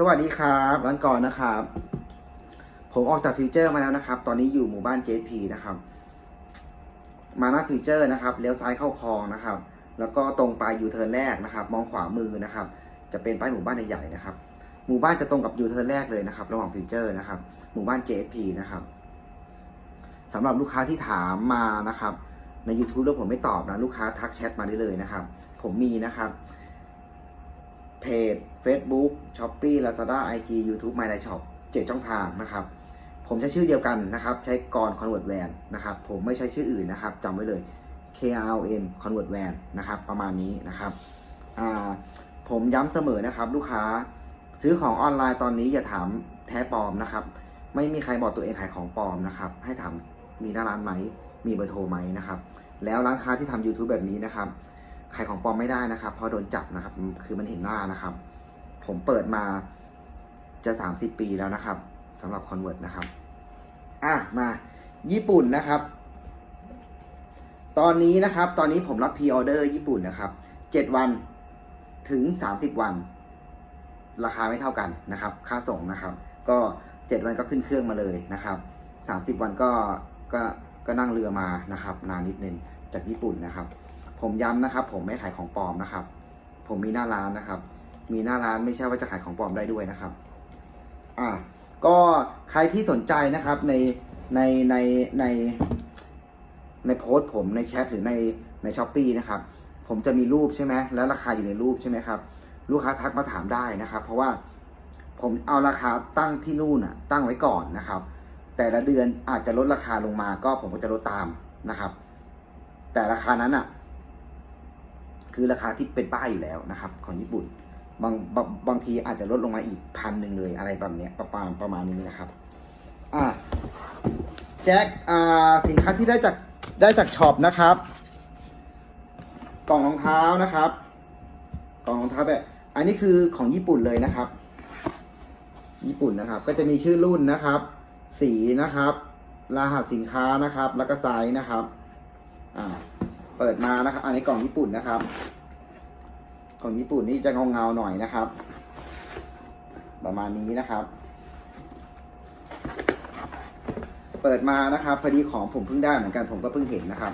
สวัสดีครับร้านก่อนนะครับ ผมออกจากฟิวเจอร์มาแล้วนะครับ ตอนนี้อยู่หมู่บ้าน JP นะครับ มาหน้าฟิวเจอร์นะครับเลี้ยวซ้ายเข้าคลองนะครับ แล้วก็ตรงไปยูเทิร์นแรกนะครับ มองขวามือนะครับ จะเป็นป้ายหมู่บ้านใหญ่ๆนะครับ หมู่บ้านจะตรงกับยูเทิร์นแรกเลยนะครับ ระหว่างฟิวเจอร์นะครับ หมู่บ้าน JP นะครับสำหรับลูกค้าที่ถามมานะครับ ใน YouTube แล้วผมไม่ตอบนะลูกค้าทักแชทมาได้เลยนะครับ ผมมีนะครับ จ Facebook Shopee Lazada IG YouTube My Life Shop เจ็ดช่องทางนะครับ ผมใช้ชื่อเดียวกันนะครับ ใช้กร Convert Van นะครับ ผมไม่ใช้ชื่ออื่นนะครับจำไว้เลย K R N Convert Van นะครับ ประมาณนี้นะครับผมย้ำเสมอนะครับ ลูกค้าซื้อของออนไลน์ตอนนี้อย่าถามแท้ปลอมนะครับ ไม่มีใครบอกตัวเองขายของปลอมนะครับ ให้ถามมีหน้าร้านไหม มีเบอร์โทรไหมนะครับ แล้วร้านค้าที่ทำ YouTube แบบนี้นะครับ ขายของปลอมไม่ได้นะครับ เพราะโดนจับนะครับ คือมันเห็นหน้านะครับ ผมเปิดมาจะสามสิบปีแล้วนะครับสำหรับ Convert นะครับ อะมาญี่ปุ่นนะครับ ตอนนี้นะครับ ตอนนี้ผมรับพ r ออเดอร์ญี่ปุ่นนะครับเจ็ดวันถึงสามสิบวัน ราคาไม่เท่ากันนะครับ ค่าส่งนะครับ ก็เจ็ดวันก็ขึ้นเครื่องมาเลยนะครับสามสิบวันก็ก็ก็นั่งเรือมานะครับ นานนิดนึงจากญี่ปุ่นนะครับ ผมย้ำนะครับ ผมไม่ขายของปลอมนะครับ ผมมีหน้าร้านนะครับ มีหน้าร้านไม่ใช่ว่าจะขายของปลอมได้ด้วยนะครับ อ่า ก็ใครที่สนใจนะครับในในในในในโพสต์ผมในแชทหรือในในช้อปปีนะครับ ผมจะมีรูปใช่ไหมแล้วราคาอยู่ในรูปใช่ไหมครับ ลูกค้าทักมาถามได้นะครับ เพราะว่าผมเอาราคาตั้งที่นู่นน่ะ ตั้งไว้ก่อนนะครับ แต่ละเดือนอาจจะลดราคาลงมา ก็ผมก็จะลดตามนะครับ แต่ราคานั้นอะ คือราคาที่เป็นป้ายอยู่แล้วนะครับ ของญี่ปุ่น บางบางบางทีอาจจะลดลงมาอีกพันหนึ่งเลยอะไรแบบเนี้ยประมาณประมาณนี้นะครับอ่าแจ็คอ่าสินค้าที่ได้จากได้จากช็อปนะครับ กล่องรองเท้านะครับ กล่องรองเท้าแบบอันนี้คือของญี่ปุ่นเลยนะครับ ญี่ปุ่นนะครับ ก็จะมีชื่อรุ่นนะครับ สีนะครับ รหัสสินค้านะครับ แล้วก็ไซส์นะครับ อ่า เปิดมานะครับ อันนี้กล่องญี่ปุ่นนะครับของญี่ปุ่นนี่จะเงาเงาหน่อยนะครับ ประมาณนี้นะครับ เปิดมานะครับพอดีของผมเพิ่งได้เหมือนกันผมก็เพิ่งเห็นนะครับ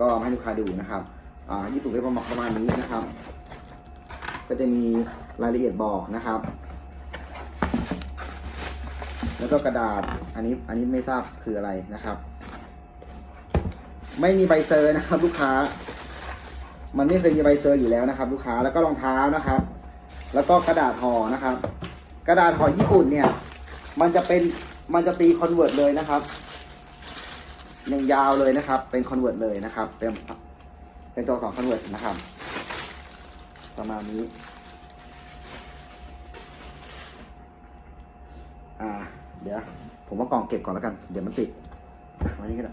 ก็ให้ลูกค้าดูนะครับอ่าญี่ปุ่นก็ประมาณประมาณนี้นะครับ ก็จะมีรายละเอียดบอกนะครับ แล้วก็กระดาษอันนี้อันนี้ไม่ทราบคืออะไรนะครับ ไม่มีใบเซอร์นะครับ ลูกค้า มันไม่เคยมีใบเซอร์อยู่แล้วนะครับ ลูกค้าแล้วก็รองเท้านะครับ แล้วก็กระดาษห่อนะครับ กระดาษห่อญี่ปุ่นเนี่ย มันจะเป็นมันจะตีคอนเวิร์ตเลยนะครับย่างยาวเลยนะครับ เป็นคอนเวิร์ตเลยนะครับ เป็นเป็นตัวสองคอนเวิร์ตนะครับ ประมาณนี้ อ่า เดี๋ยว ผมว่ากล่องเก็บก่อนแล้วกัน เดี๋ยวมันติดวันนี้ก็ได้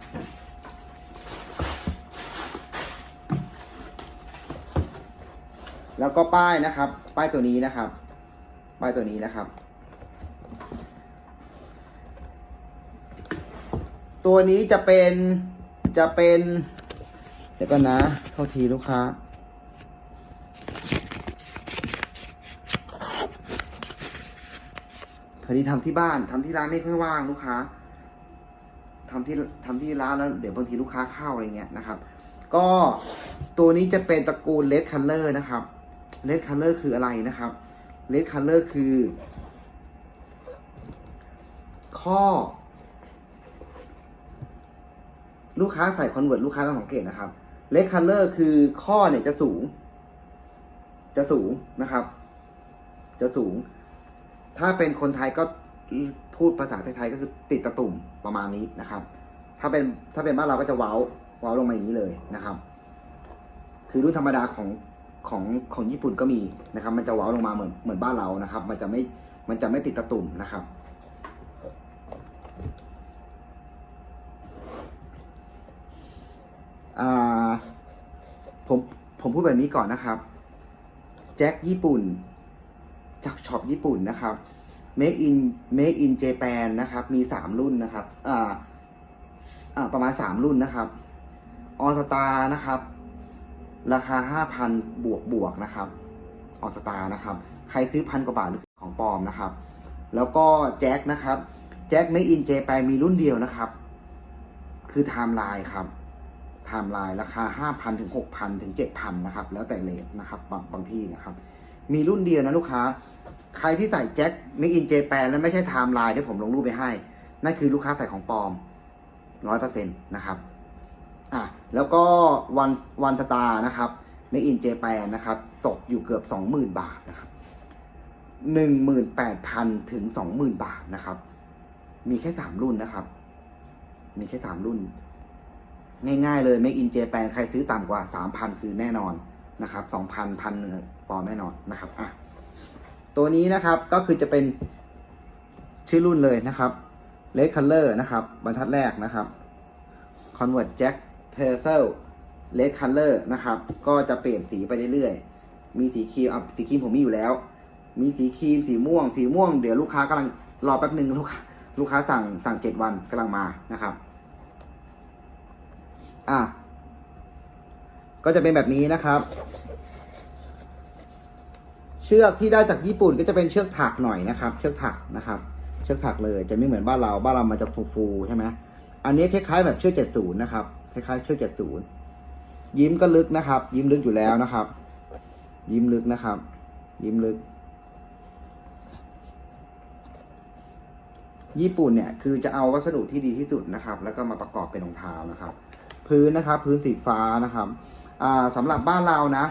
แล้วก็ป้ายนะครับ ป้ายตัวนี้นะครับ ป้ายตัวนี้นะครับ ตัวนี้จะเป็นจะเป็น เดี๋ยวกันนะเข้าทีลูกค้า พอดีทำที่บ้านทำที่ร้านไม่ค่อยว่างลูกค้าทำที่ทำที่ร้านแล้วเดี๋ยวบางทีลูกค้าเข้าอะไรเงี้ยนะครับ ก็ตัวนี้จะเป็นตระกูล Red Color นะครับ Red Color คืออะไรนะครับ Red Color คือ ข้อ ลูกค้าใส่คอนเวิร์ตลูกค้าต้องสังเกตนะครับ Red Color คือข้อเนี่ยจะสูง จะสูงนะครับ จะสูง ถ้าเป็นคนไทยก็พูดภาษาไทยๆก็คือติดตะตุ่มประมาณนี้นะครับ ถ้าเป็นถ้าเป็นบ้านเราก็จะเว้าเว้าลงมาอย่างนี้เลยนะครับ คือรุ่นธรรมดาของ ของของญี่ปุ่นก็มีนะครับ มันจะว้าลงมาเหมือนเหมือนบ้านเรานะครับ มันจะไม่มันจะไม่ติดตะตุ่มนะครับอ่าผมผมพูดแบบนี้ก่อนนะครับแจ็คญี่ปุ่นจากช็อปญี่ปุ่นนะครับ Make in Make in Japan นะครับ มีสามรุ่นนะครับอ่าอ่าประมาณสามรุ่นนะครับออสตานะครับ ราคาห้าพันบวกบวกนะครับ ออสตานะครับ ใครซื้อพันกว่าบาทหรือของปลอมนะครับ แล้วก็แจ็คนะครับแจ็คไม่อินเจแปมีรุ่นเดียวนะครับ คือไทม์ไลน์ครับไทม์ไลน์ราคา 5,000 ถึง 6,000 ถึง 7,000 นะครับ แล้วแต่เลทนะครับ บางบางที่นะครับ มีรุ่นเดียวนะลูกค้า ใครที่ใส่แจ็คไม่อินเจแปแล้วไม่ใช่ไทม์ไลน์เดี๋ยวผมลงรูปไปให้ นั่นคือลูกค้าใส่ของปลอม 100%นะครับ อะแล้วก็วันวันสตาร์นะครับไม่อินเจแปนนะครับตกอยู่เกือบ 20,000 บาทนะครับ18,000 ถึง 20,000 บาทนะครับ มีแค่ 3 รุ่นนะครับ มีแค่ 3 รุ่น ง่ายๆเลย Make in Japan ใครซื้อต่ำกว่า 3,000 คือแน่นอนนะครับ2,000พันหนึ่งปอนแน่นอนนะครับอะตัวนี้นะครับก็คือจะเป็นชื่อรุ่นเลยนะครับ Red Color นะครับ บรรทัดแรกนะครับ Convert Jack p a z e l Red Color นะครับ ก็จะเปลี่ยนสีไปเรื่อยๆ มีสีครีมอะสีครีมผมมีอยู่แล้ว มีสีครีม สีม่วง สีม่วง เดี๋ยวลูกค้ากำลังรอแป๊บหนึ่งลูกค้าลูกค้าสั่งสั่งเจ็ดวันกำลังมานะครับ อะ ก็จะเป็นแบบนี้นะครับ เชือกที่ได้จากญี่ปุ่นก็จะเป็นเชือกถักหน่อยนะครับ เชือกถักนะครับ เชือกถักเลยจะไม่เหมือนบ้านเรา บ้านเรามันจะฟูๆใช่ไหม อันนี้คล้ายๆแบบเชือกเจ็ดศูนย์นะครับ คล้ายๆเชือกเจ็ดศูนย์ยิ้มก็ลึกนะครับ ยิ้มลึกอยู่แล้วนะครับ ยิ้มลึกนะครับ ยิ้มลึก ญี่ปุ่นเนี่ยคือจะเอาวัสดุที่ดีที่สุดนะครับ แล้วก็มาประกอบเป็นรองเท้านะครับ พื้นนะครับ พื้นสีฟ้านะครับอ่าสำหรับบ้านเรานะ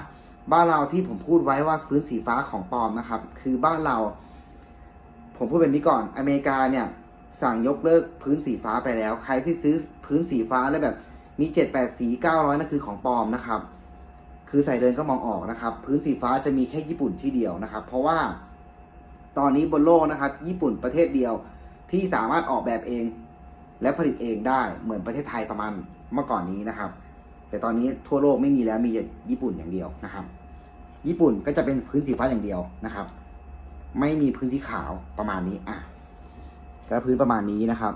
บ้านเราที่ผมพูดไว้ว่าพื้นสีฟ้าของปลอมนะครับ คือบ้านเรา ผมพูดแบบนี้ก่อนอเมริกาเนี่ย สั่งยกเลิกพื้นสีฟ้าไปแล้ว ใครที่ซื้อพื้นสีฟ้าแล้วแบบมีเจ็ดแปดสีเก้าร้อยนั่นคือของปลอมนะครับ คือใส่เดินก็มองออกนะครับ พื้นสีฟ้าจะมีแค่ญี่ปุ่นที่เดียวนะครับ เพราะว่าตอนนี้บนโลกนะครับ ญี่ปุ่นประเทศเดียวที่สามารถออกแบบเอง และผลิตเองได้เหมือนประเทศไทยประมาณเมื่อก่อนนี้นะครับ แต่ตอนนี้ทั่วโลกไม่มีแล้วมีแต่ญี่ปุ่นอย่างเดียวนะครับ ญี่ปุ่นก็จะเป็นพื้นสีฟ้าอย่างเดียวนะครับ ไม่มีพื้นสีขาวประมาณนี้อะ ก็พื้นประมาณนี้นะครับ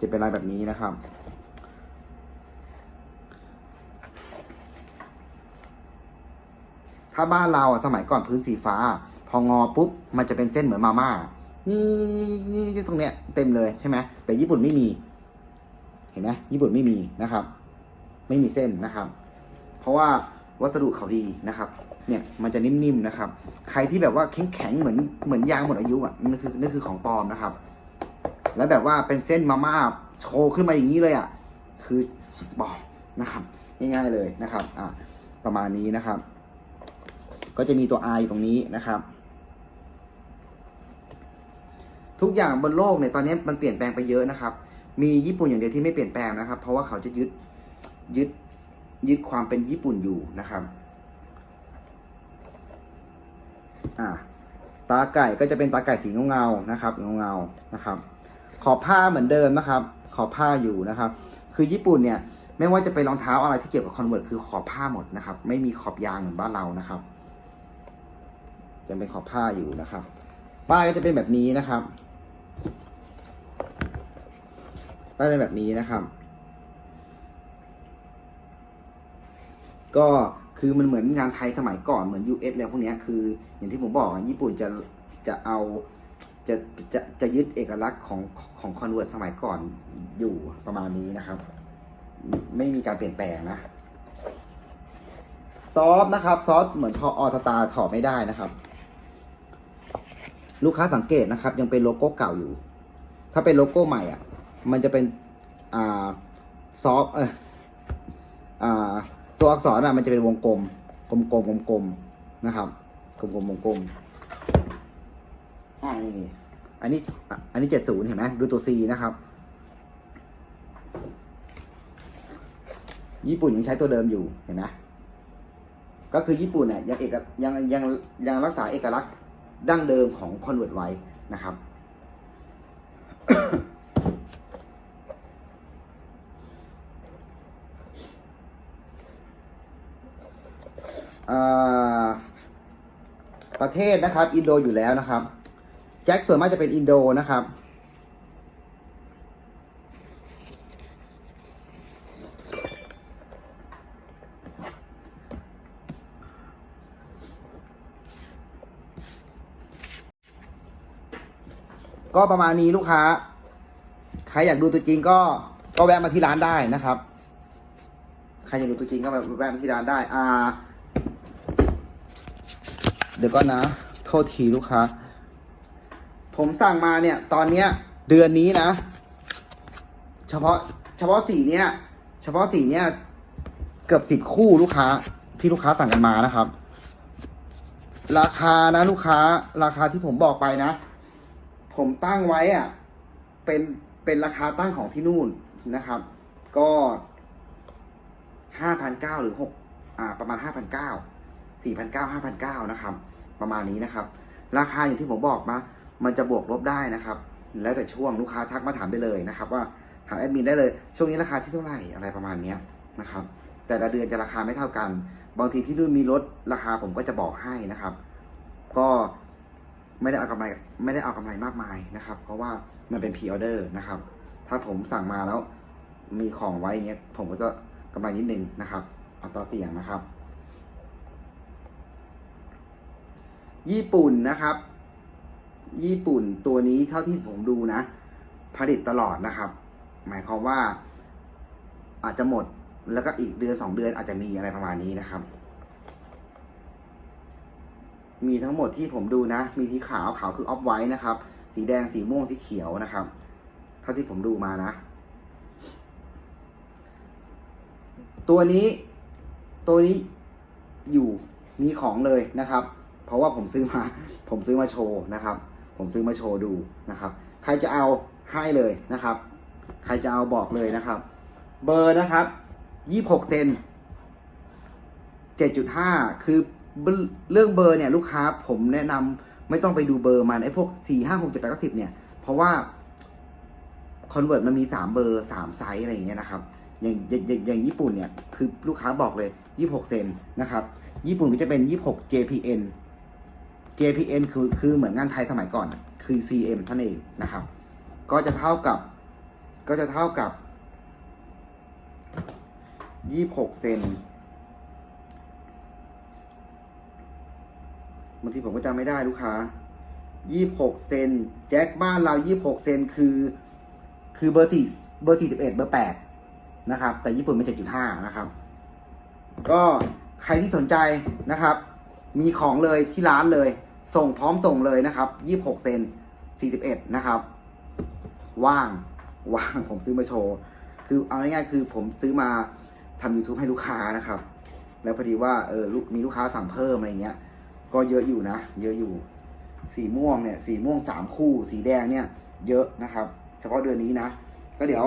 จะเป็นลายแบบนี้นะครับ ถ้าบ้านเราอะสมัยก่อนพื้นสีฟ้า พองอปุ๊บมันจะเป็นเส้นเหมือนมาม่านี่นี่ตรงเนี้ยเต็มเลยใช่ไหมแต่ญี่ปุ่นไม่มี เห็นไหมญี่ปุ่นไม่มีนะครับ ไม่มีเส้นนะครับ เพราะว่าวัสดุเขาดีนะครับ เนี่ยมันจะนิ่มๆนะครับ ใครที่แบบว่าแข็งๆเหมือนเหมือนยางหมดอายุอะนั่นคือนั่นคือของปลอมนะครับ แล้วแบบว่าเป็นเส้นมาม่าโชว์ขึ้นมาอย่างนี้เลยอะคือปลอมนะครับง่ายๆเลยนะครับอะประมาณนี้นะครับ ก็จะมีตัว R อยู่ตรงนี้นะครับ ทุกอย่างบนโลกเนี่ยตอนนี้มันเปลี่ยนแปลงไปเยอะนะครับ มีญี่ปุ่นอย่างเดียวที่ไม่เปลี่ยนแปลงนะครับ เพราะว่าเขาจะยึดยึดยึดความเป็นญี่ปุ่นอยู่นะครับ อ่าตาไก่ก็จะเป็นตาไก่สีเงาๆนะครับเงาๆนะครับ ขอบผ้าเหมือนเดิมนะครับ ขอบผ้าอยู่นะครับ คือญี่ปุ่นเนี่ยไม่ว่าจะเป็นรองเท้าอะไรที่เกี่ยวกับคอนเวิร์ตคือขอบผ้าหมดนะครับ ไม่มีขอบยางเหมือนบ้านเรานะครับยังเป็นขอบผ้าอยู่นะครับ ป้ายก็จะเป็นแบบนี้นะครับป้ายเป็นแบบนี้นะครับ ก็ คือมันเหมือนงานไทยสมัยก่อนเหมือน US แล้วพวกนี้คือ อย่างที่ผมบอกอะญี่ปุ่นจะจะเอาจะจะจะยึดเอกลักษณ์ของของคอนเวิร์ตสมัยก่อนอยู่ประมาณนี้นะครับ ไม่มีการเปลี่ยนแปลงนะซอฟต์นะครับซอฟต์เหมือนทออสตาถอดไม่ได้นะครับ ลูกค้าสังเกตนะครับ ยังเป็นโลโก้เก่าอยู่ ถ้าเป็นโลโก้ใหม่อะ มันจะเป็นอ่าซอฟเอออ่า ตัวอักษรอะมันจะเป็นวงกลม กลมกลมกลมกลมนะครับ กลมกลมวงกลมอ่านี่นี่อันนี้ อันนี้เจ็ดศูนย์เห็นไหมดูตัว C นะครับ ญี่ปุ่นยังใช้ตัวเดิมอยู่เห็นไหมก็คือญี่ปุ่นเนี่ยยังเอกยังยังยังรักษาเอกลักษณ์ดั้งเดิมของคอนเวิร์ตไว้นะครับ ประเทศนะครับ อินโดอยู่แล้วนะครับ แจ็คส่วนมากจะเป็นอินโดนะครับก็ประมาณนี้ลูกค้า ใครอยากดูตัวจริงก็ก็แวะมาที่ร้านได้นะครับ ใครอยากดูตัวจริงก็แวะมาที่ร้านได้ อ่า ดี๋ยวก็นะ โทษทีลูกค้า ผมสั่งมาเนี่ย ตอนเนี้ย เดือนนี้นะ เฉพาะ เฉพาะสีเนี้ย เฉพาะสีเนี้ย เกือบสิบคู่ลูกค้า ที่ลูกค้าสั่งกันมานะครับ ราคานะ ลูกค้า ราคาที่ผมบอกไปนะ ผมตั้งไว้อะเป็น เป็นราคาตั้งของที่นู่นนะครับ ก็ห้าพันเก้าหรือหกอ่า ประมาณห้าพันเก้าสี่พันเก้าห้าพันเก้านะครับ ประมาณนี้นะครับ ราคาอย่างที่ผมบอกนะมันจะบวกลบได้นะครับ แล้วแต่ช่วงลูกค้าทักมาถามได้เลยนะครับ ว่าถามแอดมินได้เลย ช่วงนี้ราคาที่เท่าไหร่อะไรประมาณเนี้นะครับ แต่ละเดือนจะราคาไม่เท่ากัน บางทีที่นู่นมีลดราคาผมก็จะบอกให้นะครับ ก็ไม่ได้เอากำไรไม่ได้เอากำไรมากมายนะครับ เพราะว่ามันเป็นพรีออเดอร์นะครับ ถ้าผมสั่งมาแล้วมีของไว้เงี้ยผมก็จะกำไรนิดนึงนะครับ อัตราเสี่ยงนะครับ ญี่ปุ่นนะครับ ญี่ปุ่นตัวนี้เท่าที่ผมดูนะ ผลิตตลอดนะครับ หมายความว่า อาจจะหมดแล้วก็อีกเดือนสองเดือนอาจจะมีอะไรประมาณนี้นะครับ มีทั้งหมดที่ผมดูนะ มีสีขาวขาวคือออฟไวท์นะครับ สีแดงสีม่วงสีเขียวนะครับ เท่าที่ผมดูมานะ ตัวนี้ตัวนี้อยู่มีของเลยนะครับ เพราะว่าผมซื้อมา ผมซื้อมาโชว์นะครับ ผมซื้อมาโชว์ดูนะครับ ใครจะเอาให้เลยนะครับ ใครจะเอาบอกเลยนะครับ เบอร์นะครับยี่หกเซนเจ็ดจุดห้าคือเรื่องเบอร์เนี่ยลูกค้าผมแนะนำไม่ต้องไปดูเบอร์มันไอ้พวกสี่ห้าหกเจ็ดแปดเก้าสิบเนี่ย เพราะว่าคอนเวิร์ตมันมีสามเบอร์สามไซส์อะไรอย่างเงี้ยนะครับอย่างอย่างอย่างญี่ปุ่นเนี่ย คือลูกค้าบอกเลยยี่หกเซนนะครับ ญี่ปุ่นก็จะเป็นยี่หก JPN JPN คือคือเหมือนงานไทยสมัยก่อน คือ CM ท่านเองนะครับ ก็จะเท่ากับ ก็จะเท่ากับยี่หกเซนบางทีผมก็จำไม่ได้ลูกค้ายี่หกเซนแจ็คบ้านเรายี่หกเซนคือ คือเบอร์สี่เบอร์สี่สิบเอ็ดเบอร์แปดนะครับ แต่ญี่ปุ่นเป็นเจ็ดจุดห้านะครับ ก็ใครที่สนใจนะครับ มีของเลยที่ร้านเลย ส่งพร้อมส่งเลยนะครับยี่หกเซนสี่สิบเอ็ดนะครับ ว่างว่างผมซื้อมาโชว์ คือเอาง่ายๆคือผมซื้อมาทำ YouTube ให้ลูกค้านะครับ แล้วพอดีว่าเออมีลูกค้าสั่งเพิ่มอะไรเงี้ย ก็เยอะอยู่นะ เยอะอยู่ สีม่วงเนี่ย สีม่วงสามคู่ สีแดงเนี่ย เยอะนะครับ เฉพาะเดือนนี้นะ ก็เดี๋ยว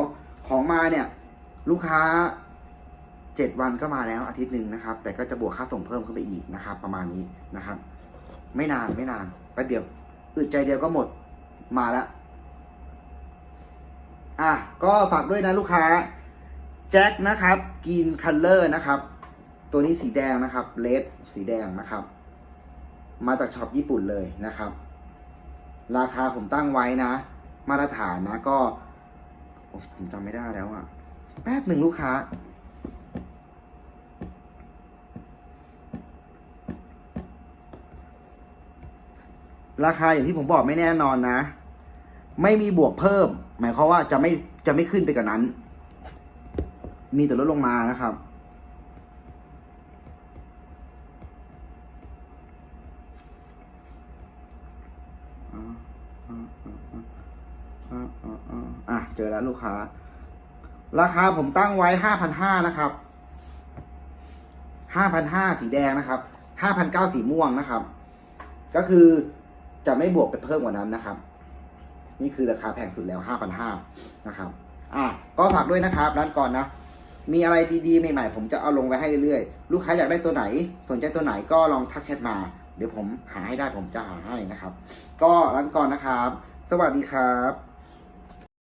ของมาเนี่ย ลูกค้าเจ็ดวันก็มาแล้วอาทิตย์หนึ่งนะครับ แต่ก็จะบวกค่าส่งเพิ่มขึ้นไปอีกนะครับ ประมาณนี้นะครับ ไม่นานไม่นานแป๊บเดียวอึดใจเดียวก็หมดมาแล้ว อะ ก็ฝากด้วยนะลูกค้า แจ็คนะครับกินคัลเลอร์นะครับ ตัวนี้สีแดงนะครับเลดสีแดงนะครับ มาจากช็อปญี่ปุ่นเลยนะครับ ราคาผมตั้งไว้นะ มาตรฐานนะก็ผมจำไม่ได้แล้วอะแป๊บหนึ่งลูกค้า ราคาอย่างที่ผมบอกไม่แน่นอนนะ ไม่มีบวกเพิ่ม หมายความว่าจะไม่จะไม่ขึ้นไปกว่านั้น มีแต่ลดลงมานะครับ อะเจอแล้วลูกค้า ราคาผมตั้งไว้ห้าพันห้านะครับห้าพันห้าสีแดงนะครับห้าพันเก้าสีม่วงนะครับ ก็คือ จะไม่บวกไปเพิ่มกว่านั้นนะครับ นี่คือราคาแพงสุดแล้วห้าพันห้านะครับ อะก็ฝากด้วยนะครับร้านก่อนนะ มีอะไรดีๆ ใหม่ๆ ผมจะเอาลงไว้ให้เรื่อยๆ ลูกค้าอยากได้ตัวไหน สนใจตัวไหนก็ลองทักแชทมา เดี๋ยวผมหาให้ได้ผมจะหาให้นะครับ ก็ร้านก่อนนะครับ สวัสดีครับ